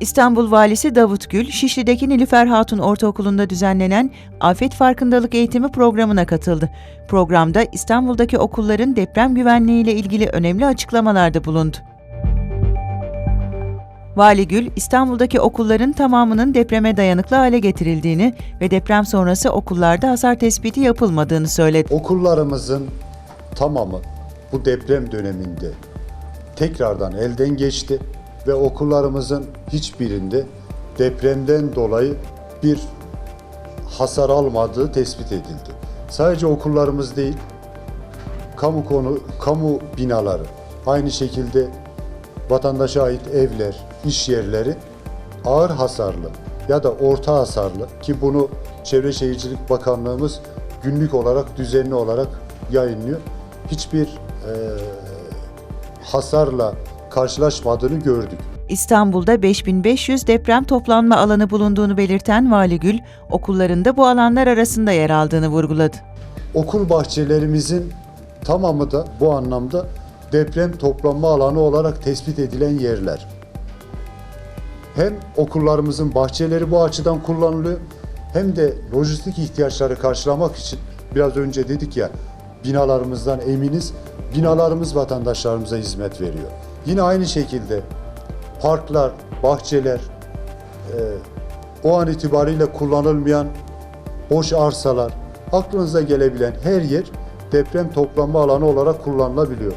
İstanbul Valisi Davut Gül, Şişli'deki Nilüfer Hatun Ortaokulu'nda düzenlenen Afet Farkındalık Eğitimi programına katıldı. Programda İstanbul'daki okulların deprem güvenliği ile ilgili önemli açıklamalarda bulundu. Vali Gül, İstanbul'daki okulların tamamının depreme dayanıklı hale getirildiğini ve deprem sonrası okullarda hasar tespiti yapılmadığını söyledi. Okullarımızın tamamı bu deprem döneminde tekrardan elden geçti ve okullarımızın hiçbirinde depremden dolayı bir hasar almadığı tespit edildi. Sadece okullarımız değil, kamu konu kamu binaları, aynı şekilde vatandaşa ait evler, iş yerleri ağır hasarlı ya da orta hasarlı ki bunu Çevre Şehircilik Bakanlığımız günlük olarak düzenli olarak yayınlıyor. Hiçbir eee, hasarla karşılaşmadığını gördük. İstanbul'da 5500 deprem toplanma alanı bulunduğunu belirten Vali Gül, okullarında bu alanlar arasında yer aldığını vurguladı. Okul bahçelerimizin tamamı da bu anlamda deprem toplanma alanı olarak tespit edilen yerler. Hem okullarımızın bahçeleri bu açıdan kullanılıyor hem de lojistik ihtiyaçları karşılamak için biraz önce dedik ya binalarımızdan eminiz. Binalarımız vatandaşlarımıza hizmet veriyor. Yine aynı şekilde parklar, bahçeler, e, o an itibariyle kullanılmayan boş arsalar, aklınıza gelebilen her yer deprem toplanma alanı olarak kullanılabiliyor.